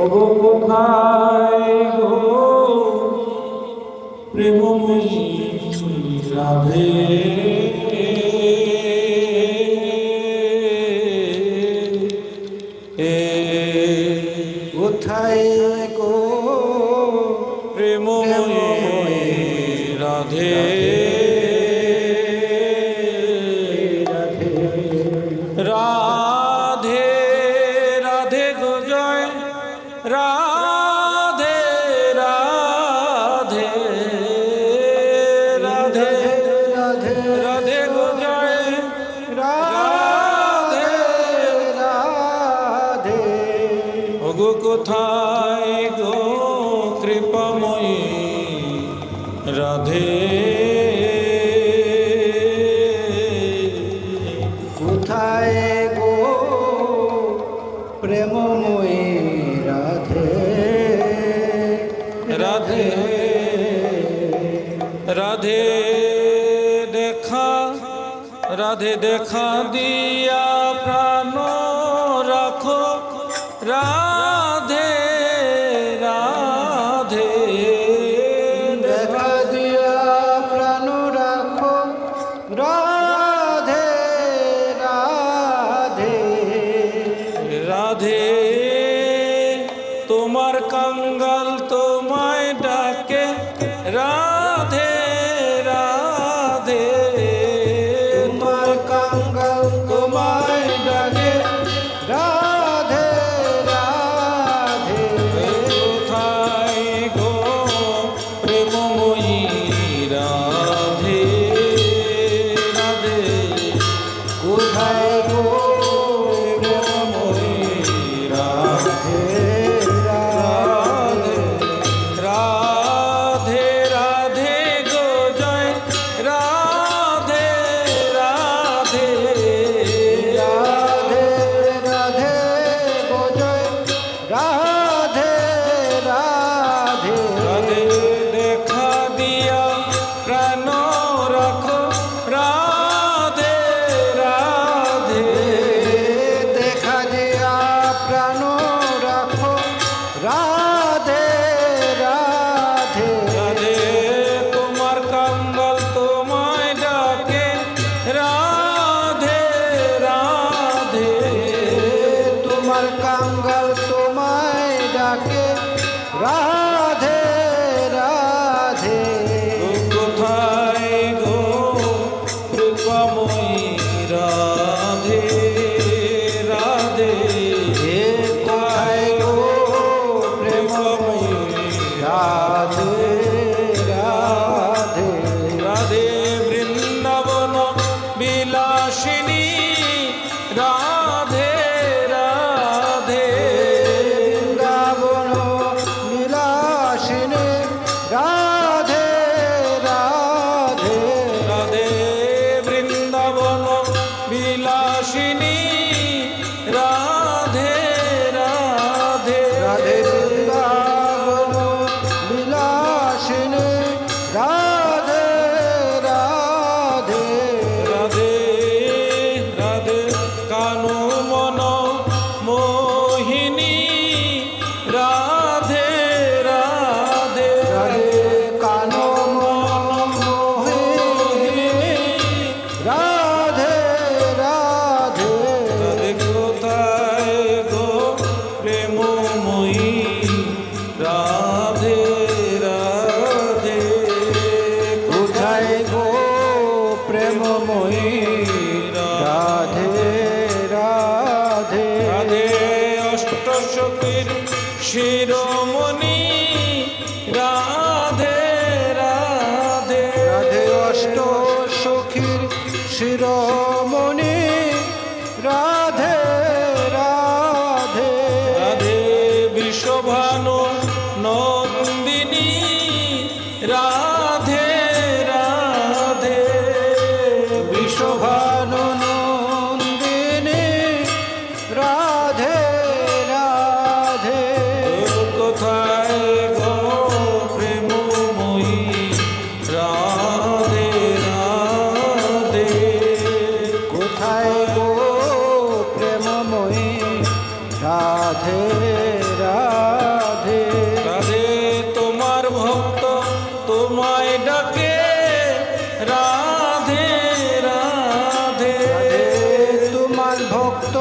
ওগো কোথায় গো? প্রেমময়ী রাধে। কোথায় গো প্রেমময়ী রাধে? রাধে রাধে দেখা রাধে দেখা দিয়া ছোট সতীর শিরোমণি রাধে রাধে। রাধে অষ্ট সখীর শিরোমণি রাধে রাধে। রাধে বিশ্বভানু নন্দিনী রাধে রাধে। বিশ্বভানু ভক্ত তোমায় ডাকে রাধে রাধে। তোমার ভক্ত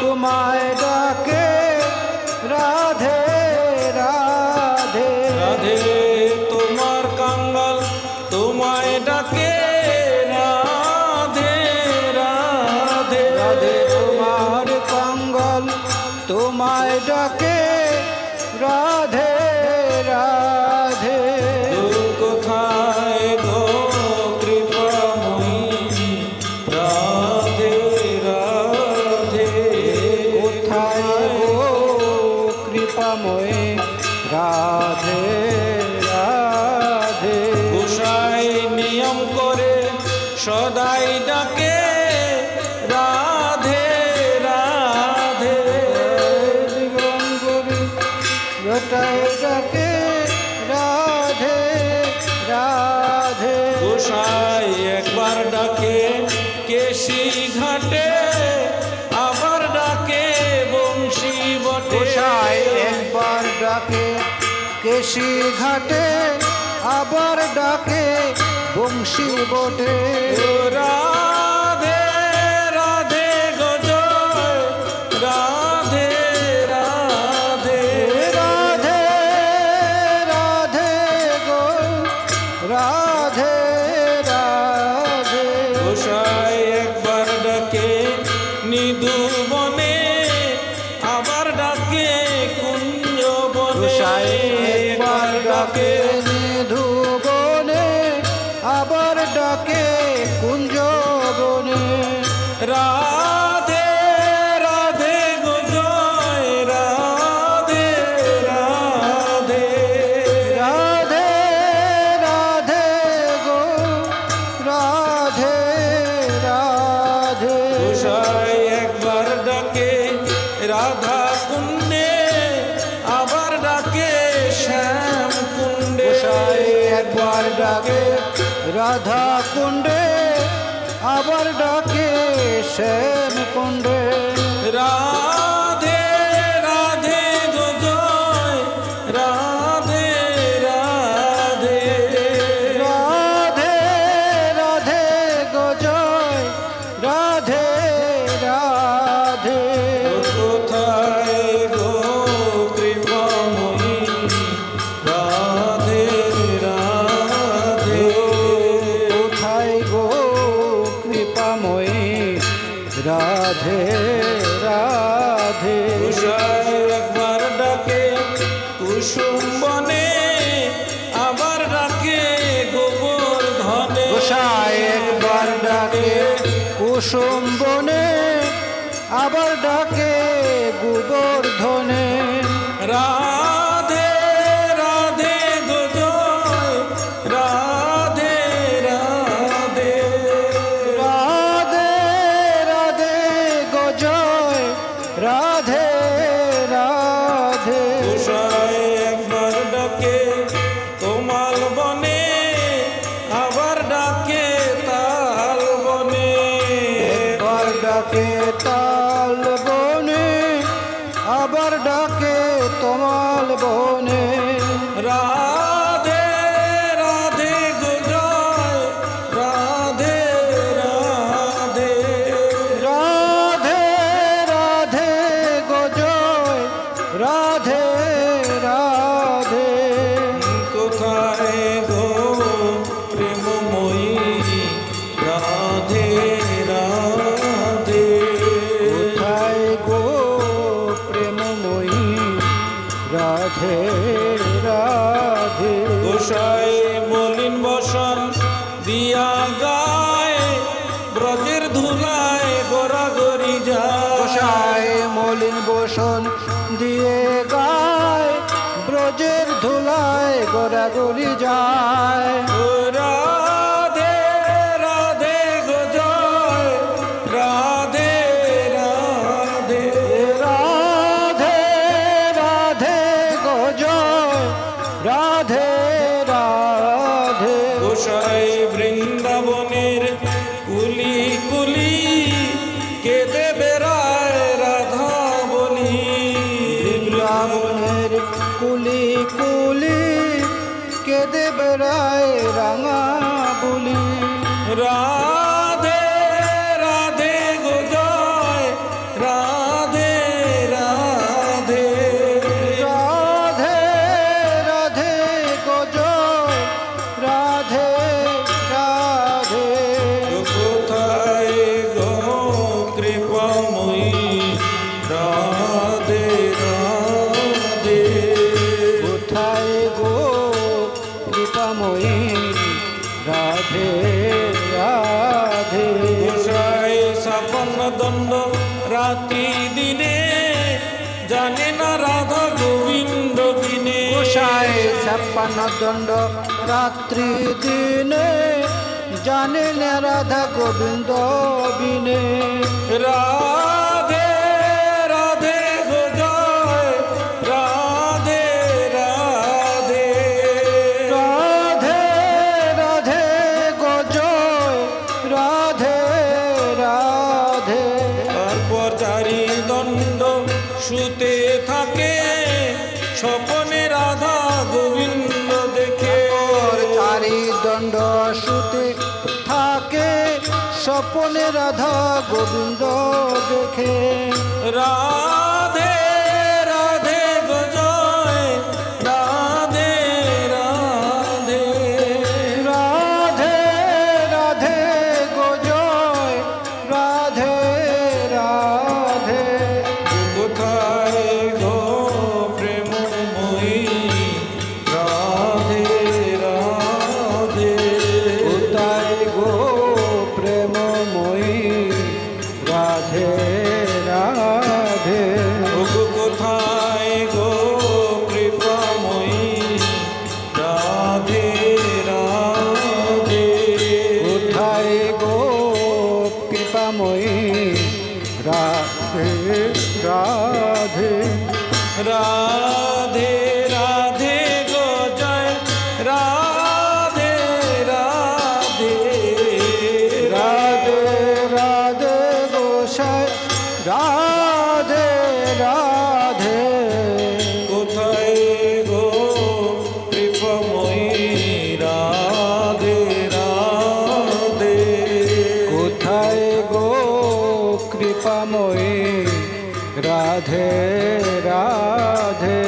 তোমায় ডাকে রাধে রাধে। রাধে তোমার কাঙ্গাল তোমায় ডাকে রাধে রাধে। রাধে তোমার কাঙ্গাল তোমায় ডাকে রাধে রাধে। কেশি ঘাটে আবার ডাকে বংশী বটে। রাধে ডাকে বনে আবার ডাকে কুঞ্জ বনে রাধে রাধে রাধে রাধে। রাধে রাধে গো, রাধে রাধে। একবার ডাকে রাধা কুণ্ডে আবার ডাকে শ্যাম কুণ্ডে। রাধে কুসুম বনে আবার ডাকে গোবর ধনে। একবার ডাকে কুসুম বনে আবার ডাকে গোবর্ধনে রাধে রাধে গোজয় রাধে রাধে। রাধে রাধে গজয় রাধে রাধে গোসাই মলিন বসন দিয়া গায় ব্রজের ধুলায় গড়াগড়ি যায়। গোসাই মলিন বসন দিয়ে গায় ব্রজের ধুলায় গোড়াগড়ি যায়। রাধে রাধে গো জয় রাধে রাধে। রাধে রাধে গো জয় রাধে রাধে। কোথায় গো কৃপাময়ী রাধে রাধে। কোথায় গো কৃপাময়ী রাধে। দণ্ড রাত্রি দিনে জানে না রাধা গোবিন্দ দিনে। গোসায় ছাপ্পান্ন দণ্ড রাত্রি দিনে জানে না রাধা গোবিন্দ বিনে রা স্বপনে রাধা গোবিন্দ দেখে। রা রাধে রাধে রাধে রাধে। রাধে রাধে গো কৃপময়ী? রাধে গো কৃপাময়ী? রাধে রাধে